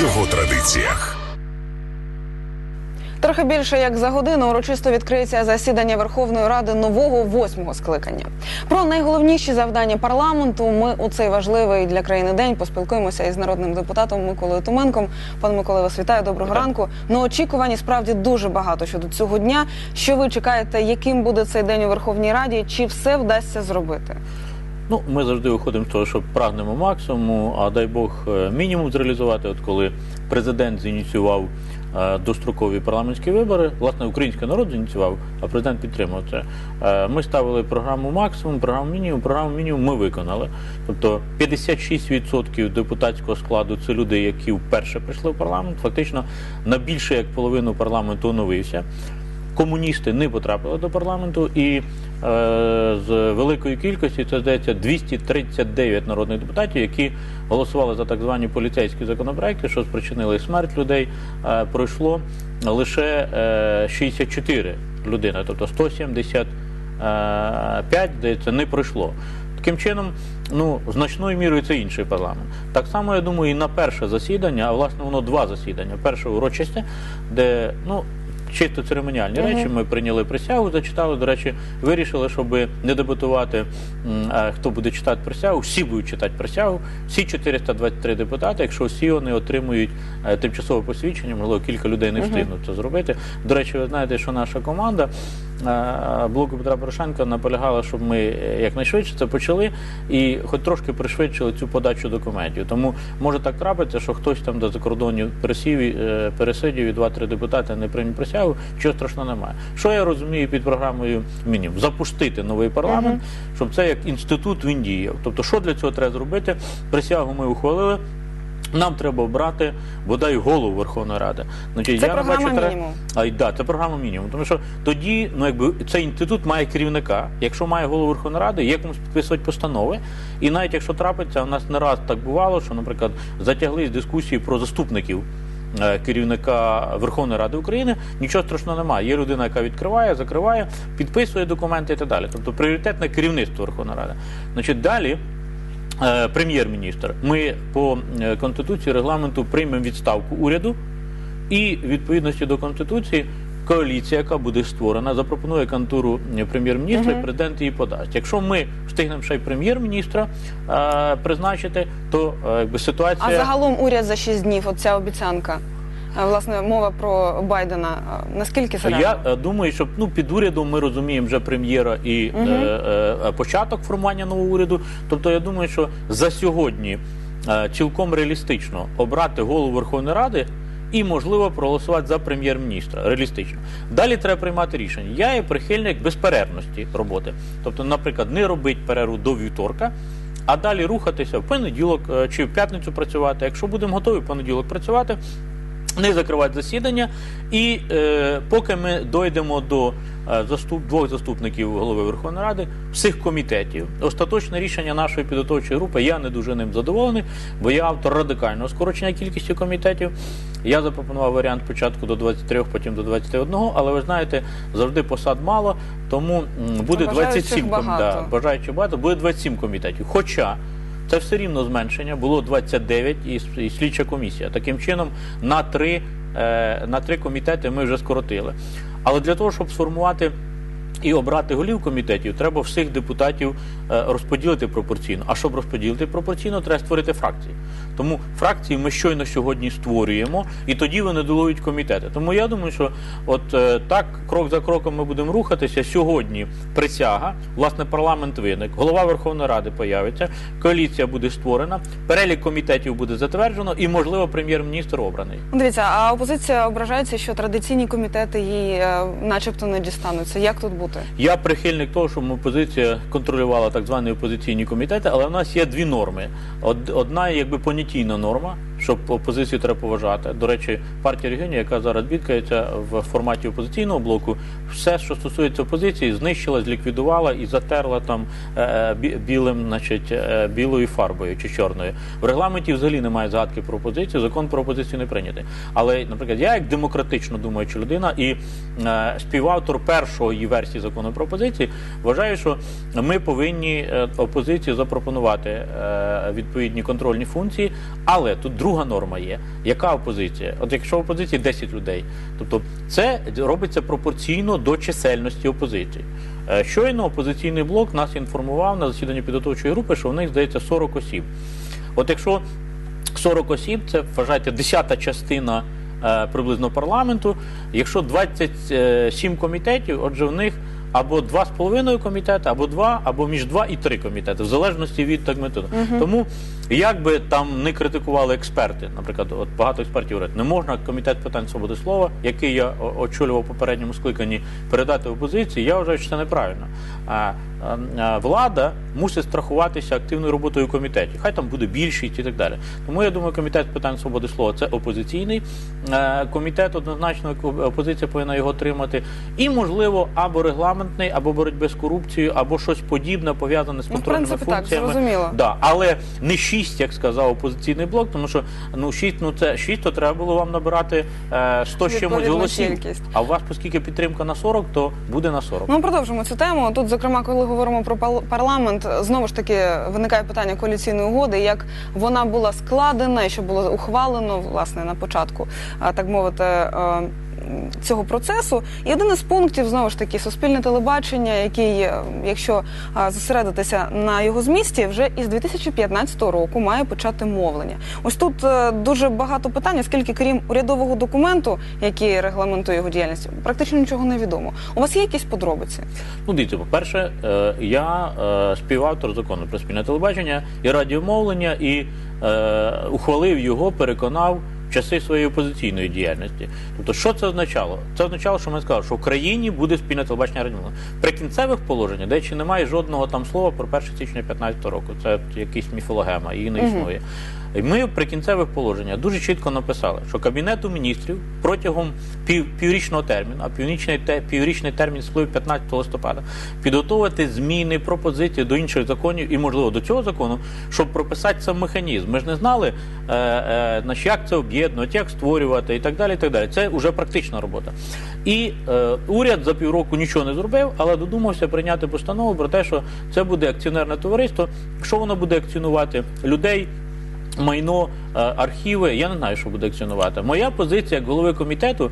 його традиціях. Трохи більше як за годину урочисто відкриється засідання Верховної Ради нового восьмого скликання. Про найголовніші завдання парламенту ми у цей важливий для країни день поспілкуємося із народним депутатом Миколою Туменком. Пане Миколе, вас вітаю. Доброго Вітаю. ранку. Ну очікувань справді дуже багато щодо цього дня. Що ви чекаєте, яким буде цей день у Верховній Раді? Чи все вдасться зробити? Ну, ми завжди виходимо з того, що прагнемо максимуму, а дай Бог е, мінімум зреалізувати. От коли президент зініціював е, дострокові парламентські вибори, власне, український народ зініціював, а президент підтримав це. Е, Ми ставили програму максимум, програму мінімум, програму мінімум ми виконали. Тобто 56% депутатського складу це люди, які вперше прийшли в парламент. Фактично на більше як половину парламенту оновився. Комуністи не потрапили до парламенту, і е, з великої кількості це здається 239 народних депутатів, які голосували за так звані поліцейські законопроекти, що спричинили смерть людей. Е, пройшло лише е, 64 людини, тобто 175, здається, не пройшло. Таким чином, ну значною мірою це інший парламент. Так само я думаю, і на перше засідання, а власне воно два засідання. Перше урочисте, де ну. Чисто церемоніальні Мгм. речі. Ми прийняли присягу, зачитали. До речі, вирішили, щоб не дебатувати, хто буде читати присягу. Всі будуть читати присягу. Всі 423 депутати, якщо всі вони отримують е, тимчасове посвідчення, можливо, кілька людей не встигнуть це зробити. До речі, ви знаєте, що наша команда блоку Петра Порошенка наполягала, щоб ми е, якнайшвидше це почали і хоч трошки пришвидшили цю подачу документів. Тому може так трапиться, що хтось там до закордонів пересів, е, пересидів і два-три депутати не приймуть присягу. Чого страшного немає. Що я розумію під програмою мінімум? Запустити новий парламент, щоб це як інститут він діяв. Тобто, що для цього треба зробити? Присягу ми ухвалили. Нам треба обрати бодай голову Верховної Ради. Значить, Це я не програма бачу, тре- мінімум. а й да, це програма мінімум. Тому що тоді, ну якби цей інститут має керівника. Якщо має голову Верховної Ради, є комусь підписувати постанови. І навіть якщо трапиться, у нас не раз так бувало, що, наприклад, затяглись дискусії про заступників. е, Керівника Верховної Ради України нічого страшного немає. Є людина, яка відкриває, закриває, підписує документи і так далі. Тобто пріоритетне керівництво Верховної Ради. Значить, далі прем'єр-міністр. Ми по е, конституції регламенту приймемо відставку уряду, і відповідності до конституції. Коаліція, яка буде створена, запропонує кандидатуру е, прем'єр-міністра, Мгм. і президент її подасть. Якщо ми встигнемо ще й прем'єр-міністра е, призначити, то е, ситуація А загалом уряд за 6 днів, оця обіцянка. Власне, мова про Байдена. Наскільки це Я е, думаю, що ну під урядом ми розуміємо вже прем'єра і Мгм. е, е, початок формування нового уряду. Тобто, я думаю, що за сьогодні е, цілком реалістично обрати голову Верховної Ради. І можливо проголосувати за прем'єр-міністра реалістично. Далі треба приймати рішення. Я є прихильник безперервності роботи. Тобто, наприклад, не робити перерву до вівторка, а далі рухатися в понеділок е, чи в п'ятницю працювати. Якщо будемо готові в понеділок працювати, не закривати засідання, і е, поки ми дойдемо до е, заступ, двох заступників голови Верховної Ради, всіх комітетів, остаточне рішення нашої підготовчої групи, я не дуже ним задоволений, бо я автор радикального скорочення кількості комітетів. Я запропонував варіант спочатку до 23, потім до 21, але ви знаєте, завжди посад мало, тому м, буде Бажаючих 27 ком- багато. Да, бажаючих багато, буде 27 комітетів. Хоча це все рівно зменшення, було 29 і, слідча комісія. Таким чином, на три, е, на три комітети ми вже скоротили. Але для того, щоб сформувати і обрати голів комітетів, треба всіх депутатів е, розподілити пропорційно. А щоб розподілити пропорційно, треба створити фракції. Тому фракції ми щойно сьогодні створюємо, і тоді вони долують комітети. Тому я думаю, що от е, так, крок за кроком ми будемо рухатися. Сьогодні присяга, власне, парламент виник, голова Верховної Ради появиться, коаліція буде створена, перелік комітетів буде затверджено, і можливо прем'єр-міністр обраний. Дивіться, а опозиція ображається, що традиційні комітети їй е, начебто не дістануться. Як тут бути? Я прихильник того, щоб опозиція контролювала так звані опозиційні комітети, але в нас є дві норми. Одна якби понятійна норма, щоб опозицію треба поважати. До речі, партія регіонів, яка зараз бідкається в форматі опозиційного блоку, все, що стосується опозиції, знищила, зліквідувала і затерла там е, білим, значить, е, білою фарбою чи чорною. В регламенті взагалі немає згадки про опозицію, закон про опозицію не прийнятий. Але, наприклад, я як демократично думаюча людина і е, співавтор першої версії закону про опозицію, вважаю, що ми повинні опозиції запропонувати відповідні контрольні функції. Але тут друга друга норма є. Яка опозиція? От якщо в опозиції 10 людей, тобто це робиться пропорційно до чисельності опозиції. Е, Щойно опозиційний блок нас інформував на засіданні підготовчої групи, що в них здається 40 осіб. От якщо 40 осіб, це вважайте десята частина е, приблизно парламенту. Якщо 27 комітетів, отже, в них або два з половиною комітети, або два, або між два і три комітети, в залежності від так методу. Тому як би там не критикували експерти, наприклад, от багато експертів говорять, не можна комітет питань свободи слова, який я очолював в попередньому скликанні, передати опозиції. Я вважаю, що це неправильно. А, а, влада мусить страхуватися активною роботою комітетів. Хай там буде більшість і так далі. Тому я думаю, комітет питань свободи слова це опозиційний е, комітет. Однозначно опозиція повинна його тримати. І можливо або регламентний, або боротьби з корупцією, або щось подібне пов'язане з Ну, в контрольними принципі, так, функціями. зрозуміло. Да, але не 6, як сказав опозиційний блок, тому що ну 6, ну це 6, то треба було вам набирати е, 100 з чимось Відповідну голосів. кількість. А у вас, оскільки підтримка на 40, то буде на 40. Ну, продовжимо цю тему. Тут, зокрема, коли говоримо про пал- парламент, знову ж таки виникає питання коаліційної угоди, як вона була складена і що було ухвалено власне на початку, а, так мовити. е, Цього процесу і один із пунктів знову ж таки суспільне телебачення, який, е, якщо зосередитися на його змісті, вже із 2015 року має почати мовлення. Ось тут е, дуже багато питань, оскільки крім урядового документу, який регламентує його діяльність, практично нічого не відомо. У вас є якісь подробиці? Ну, дивіться, по-перше, е, я співавтор закону про спільне телебачення і радіомовлення, і ухвалив його, переконав в часи своєї опозиційної діяльності. Тобто, що це означало? Це означало, що ми сказали, що в країні буде спільне телебачення радіомовлення. При кінцевих положеннях, де чи немає жодного там слова про 1 січня 2015 року. Це якийсь міфологема, її не існує. І Ми в прикінцевих положеннях дуже чітко написали, що Кабінету міністрів протягом пів, піврічного терміну, а піврічний, те, піврічний термін сплив 15 листопада, підготувати зміни, пропозиції до інших законів і, можливо, до цього закону, щоб прописати сам механізм. Ми ж не знали, е, е, як це об'єднувати, як створювати і так далі. І так далі. Це вже практична робота. І е, уряд за півроку нічого не зробив, але додумався прийняти постанову про те, що це буде акціонерне товариство. Що воно буде акціонувати людей? майно, е, архіви. Я не знаю, що буде акціонувати. Моя позиція як голови комітету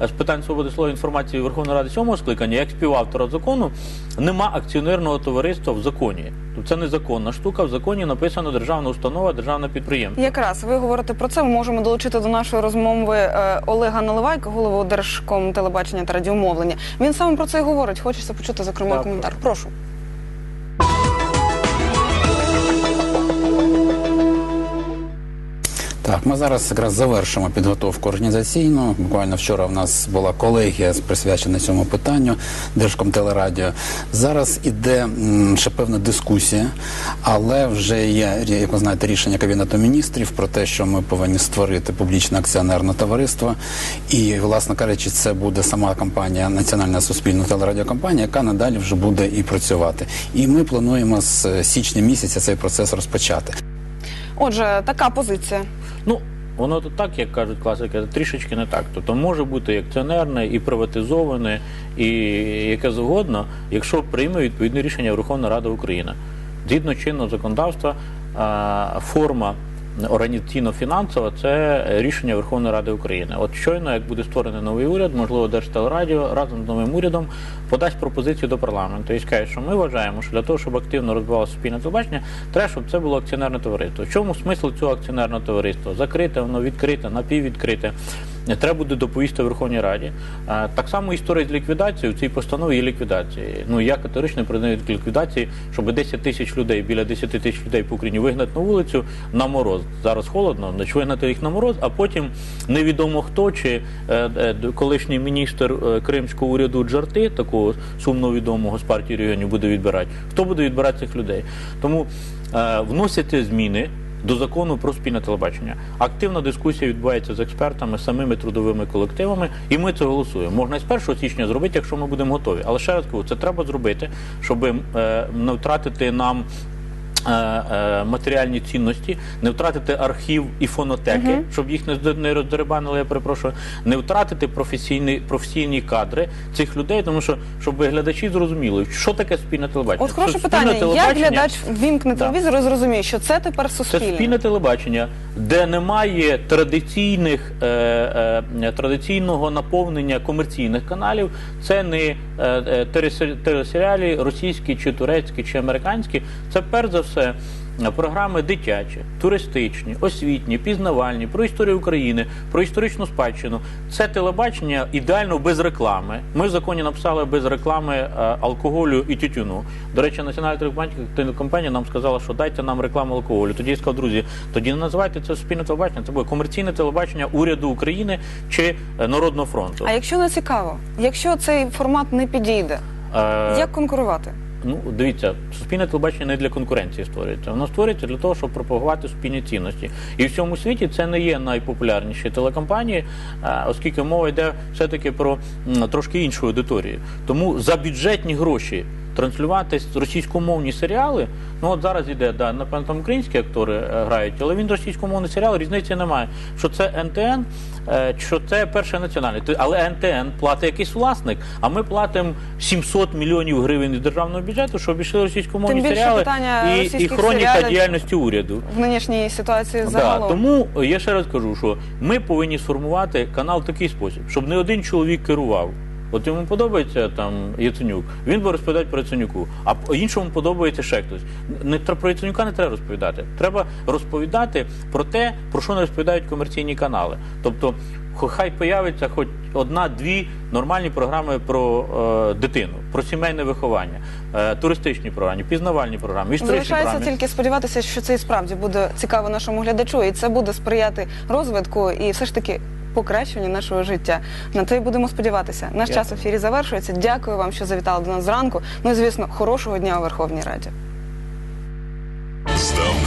з питань свободи слова інформації Верховної Ради сьомого скликання, як співавтора закону, нема акціонерного товариства в законі. Тобто це незаконна штука. В законі написано державна установа, державне підприємство. Якраз ви говорите про це. Ми можемо долучити до нашої розмови е, Олега Наливайка, голову Держком телебачення та радіомовлення. Він саме про це і говорить. Хочеться почути зокрема Так, коментар. Прошу. Так, ми зараз якраз завершимо підготовку організаційну. Буквально вчора в нас була колегія присвячена цьому питанню Держкомтелерадіо. Зараз іде ще певна дискусія, але вже є, як ви знаєте, рішення Кабінету міністрів про те, що ми повинні створити публічне акціонерне товариство. І, власне кажучи, це буде сама компанія, Національна суспільна телерадіокомпанія, яка надалі вже буде і працювати. І ми плануємо з січня місяця цей процес розпочати. Отже, така позиція. Ну, воно тут так, як кажуть класики, трішечки не так. Тобто може бути і акціонерне, і приватизоване, і яке завгодно, якщо прийме відповідне рішення Верховна Рада України. Згідно чинного законодавства, форма організаційно-фінансова це рішення Верховної Ради України. От щойно, як буде створений новий уряд, можливо, Держтелерадіо разом з новим урядом подасть пропозицію до парламенту і скаже, що ми вважаємо, що для того, щоб активно розвивалося спільне телебачення, треба, щоб це було акціонерне товариство. В чому смисл цього акціонерного товариства? Закрите, воно відкрите, напіввідкрите. Треба буде доповісти Верховній Раді. Так само історія з ліквідацією в цій постанові є ліквідації. Ну я категорично придаю ліквідації, щоб 10 тисяч людей, біля 10 тисяч людей по Україні вигнати на вулицю на мороз. Зараз холодно, значить вигнати їх на мороз, а потім невідомо хто чи е, е, колишній міністр е, кримського уряду Джарти, такого сумно відомого з партії регіонів, буде відбирати. Хто буде відбирати цих людей? Тому е, вносяться зміни до закону про спільне телебачення. Активна дискусія відбувається з експертами, самими трудовими колективами, і ми це голосуємо. Можна з 1 січня зробити, якщо ми будемо готові. Але ще раз кажу, це треба зробити, щоб е, не втратити нам матеріальні цінності, не втратити архів і фонотеки, щоб їх не, зд- не роздерибанили, я перепрошую, не втратити професійні, професійні кадри цих людей, тому що щоб глядачі зрозуміли, що таке спільне телебачення. От хороше питання. Як глядач вімкне Да. телевізор і зрозуміє, що це тепер це спільне телебачення, де немає традиційних е, е, традиційного наповнення комерційних каналів. Це не е, е, телесе- телесеріалі російські чи турецькі чи американські. Це перш за все. Е, Програми дитячі, туристичні, освітні, пізнавальні, про історію України, про історичну спадщину. Це телебачення ідеально без реклами. Ми в законі написали без реклами е, алкоголю і тютюну. До речі, національна телекомпанія- телекомпанія нам сказала, що дайте нам рекламу алкоголю. Тоді я сказав, друзі, тоді не називайте це спільне телебачення. Це буде комерційне телебачення уряду України чи е, Народного фронту. А якщо не цікаво, якщо цей формат не підійде, Е, як конкурувати? Ну, дивіться, суспільне телебачення не для конкуренції створюється. Воно створюється для того, щоб пропагувати суспільні цінності. І в всьому світі це не є найпопулярніші телекомпанії, оскільки мова йде все-таки про трошки іншу аудиторію. Тому за бюджетні гроші транслювати російськомовні серіали. Ну от зараз іде, да, напевно, там українські актори е, грають, але він російськомовний серіал, різниці немає. Що це НТН, е, що це перший національний. Ти- Але НТН платить якийсь власник, а ми платимо 700 мільйонів гривень із державного бюджету, щоб пішли російськомовні Тим більше серіали питання і, і російських хроніка серіалів- діяльності уряду. В нинішній ситуації Да, загалом. тому я ще раз кажу, що ми повинні сформувати канал в такий спосіб, щоб не один чоловік керував. От йому подобається там Яценюк, він буде розповідати про Яценюку, а іншому подобається ще хтось. Не про Яценюка не треба розповідати. Треба розповідати про те, про що не розповідають комерційні канали. Тобто, хай появиться хоч одна-дві нормальні програми про е, дитину, про сімейне виховання, е, туристичні програми, пізнавальні програми, історичні Залишається програми. тільки сподіватися, що це і справді буде цікаво нашому глядачу, і це буде сприяти розвитку і все ж таки покращенню нашого життя. На це і будемо сподіватися. Наш час в ефірі завершується. Дякую вам, що завітали до нас зранку. Ну і звісно, хорошого дня у Верховній Раді.